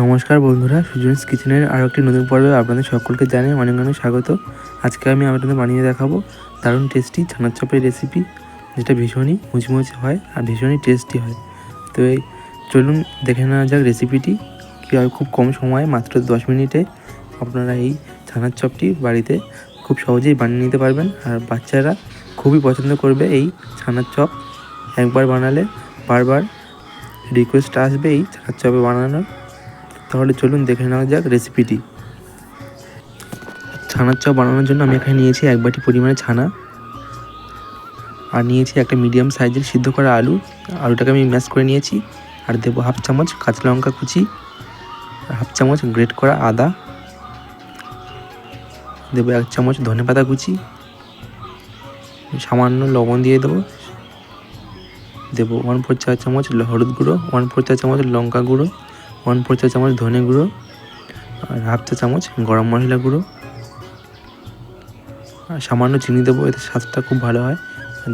নমস্কার বন্ধুরা, সুজনস কিচেনের আরও একটি নতুন পর্বে আপনাদের সকলকে জানাই অনেক অনেক স্বাগত। আজকে আমি আপনাদের বানিয়ে দেখাবো দারুণ টেস্টি ছানার চপের রেসিপি যেটা ভীষণই মুচমুচে হয় আর ভীষণই টেস্টি হয়। তো এই, চলুন দেখে নেওয়া যাক রেসিপিটি কীভাবে খুব কম সময়ে, মাত্র দশ মিনিটে আপনারা এই ছানার চপটি বাড়িতে খুব সহজেই বানিয়ে নিতে পারবেন। আর বাচ্চারা খুবই পছন্দ করবে এই ছানার চপ একবার বানালে বারবার রিকোয়েস্ট আসবে এই ছানার চপে বানানোর। তাহলে চলুন দেখে নেওয়া যাক রেসিপিটি ছানার চপ বানানোর জন্য আমি এখানে নিয়েছি এক বাটি পরিমাণে ছানা। আর নিয়েছি একটা মিডিয়াম সাইজের সিদ্ধ করা আলু। আলুটাকে আমি ম্যাশ করে নিয়েছি। আর দেবো হাফ চামচ কাঁচা লঙ্কা কুচি। হাফ চামচ গ্রেট করা আদা। দেবো এক চামচ ধনে পাতা কুচি। সামান্য লবণ দিয়ে দেবো। দেবো ওয়ান ফোর চা চামচ হলুদ গুঁড়ো ওয়ান ফোর চা চামচ লঙ্কা গুঁড়ো। ওয়ান ফোর চা চামচ ধনে গুঁড়ো আর হাফ চা চামচ গরম মশলা গুঁড়ো। আর সামান্য চিনি দেবো, এতে স্বাদটা খুব ভালো হয়।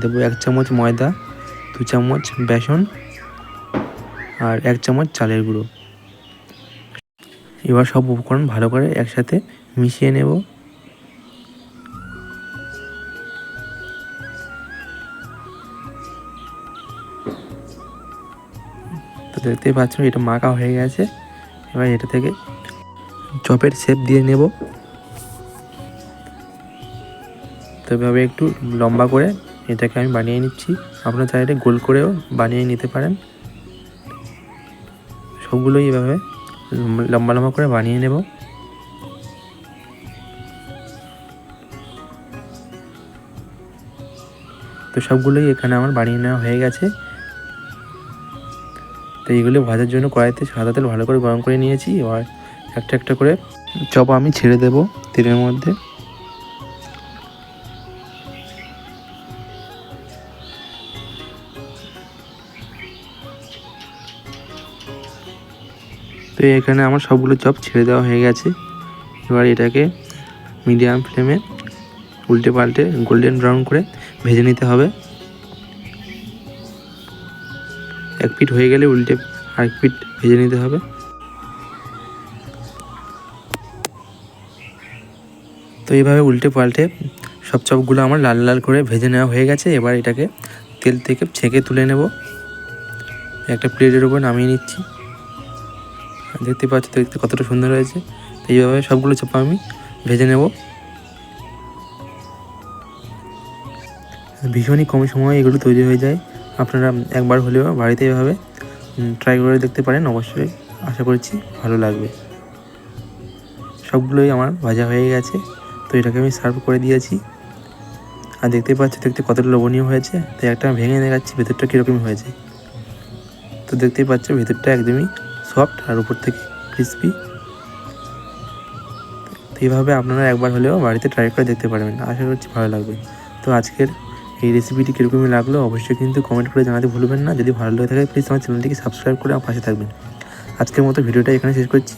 দেবো এক চামচ ময়দা, দু চামচ বেসন আর এক চামচ চালের গুঁড়ো। এবার সব উপকরণ ভালো করে একসাথে মিশিয়ে নেব। তো দেখতেই পাচ্ছ, এটা মাখা হয়ে গেছে। এবার এটা থেকে চপের শেপ দিয়ে নেব। তো এভাবে একটু লম্বা করে এটাকে আমি বানিয়ে নিচ্ছি। আপনার চাইলে গোল করেও বানিয়ে নিতে পারেন। সবগুলোই এভাবে লম্বা লম্বা করে বানিয়ে নেব। তো সবগুলোই এখানে আমার বানিয়ে নেওয়া হয়ে গেছে। তো এইগুলো ভাজার জন্য কড়াইতে সাদা তেল ভালো করে গরম করে নিয়েছি। এবার একটা একটা করে চপ আমি ছেড়ে দেব তেলের মধ্যে। তো এখানে আমার সবগুলো চপ ছেড়ে দেওয়া হয়ে গেছে। এবার এটাকে মিডিয়াম ফ্লেমে উল্টে পাল্টে গোল্ডেন ব্রাউন করে ভেজে নিতে হবে। এক পিঠ হয়ে গেলে উল্টে আরেক পিঠ ভেজে নিতে হবে। তো এইভাবে উল্টে পাল্টে সব চপগুলো আমার লাল লাল করে ভেজে নেওয়া হয়ে গেছে। এবার এটাকে তেল থেকে ছেঁকে তুলে নেব। একটা প্লেটের উপর নামিয়ে নিচ্ছি। দেখতে পাচ্ছি দেখতে কতটা সুন্দর হয়েছে। তো এইভাবে সবগুলো চপ আমি ভেজে নেব। ভীষণই কম সময়ে এগুলো তৈরি হয়ে যায়। আপনারা একবার হলেও বাড়িতে এভাবে ট্রাই করে দেখতে পারেন, অবশ্যই আশা করছি ভালো লাগবে। সবগুলোই আমার ভাজা হয়ে গেছে, তো এটাকে আমি সার্ভ করে দিয়েছি। আর দেখতে পাচ্ছি, দেখতে কতটা লোভনীয় হয়েছে তো একটা ভেঙে দেখাচ্ছি, ভেতরটা কীরকম হয়েছে। তো দেখতেই পাচ্ছ, ভেতরটা একদমই সফট আর উপর থেকে ক্রিসপি তো এইভাবে আপনারা একবার হলেও বাড়িতে ট্রাই করে দেখতে পারবেন, আশা করছি ভালো লাগবে। তো আজকের এই রেসিপিটি কীরকমই লাগল অবশ্যই কিন্তু কমেন্ট করে জানাতে ভুলবেন না। যদি ভালো লাগে থাকে প্লিজ আমার চ্যানেলটিকে সাবস্ক্রাইব করে আমার পাশে থাকবেন। আজকের মতো ভিডিওটা এখানে শেষ করছি।